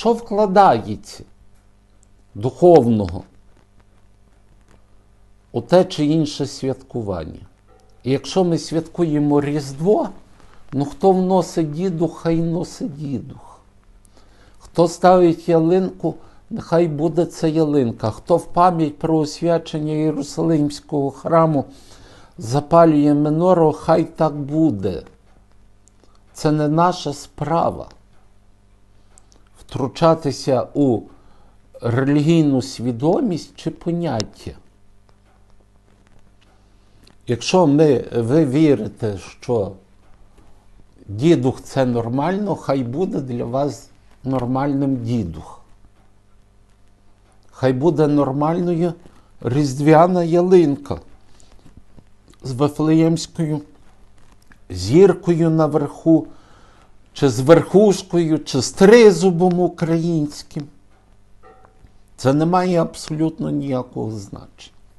що вкладається духовного у те чи інше святкування. І якщо ми святкуємо Різдво, ну хто вносить дідух, хай носить дідух. Хто ставить ялинку, нехай буде це ялинка. Хто в пам'ять про освячення Єрусалимського храму запалює минору, хай так буде. Це не наша справа втручатися у релігійну свідомість чи поняття. Якщо ми, ви вірите, що дідух це нормально, хай буде для вас нормальним дідух. Хай буде нормальною різдвяна ялинка з Вифлеємською зіркою наверху, чи з верхушкою, чи з тризубом українським. Це не має абсолютно ніякого значення.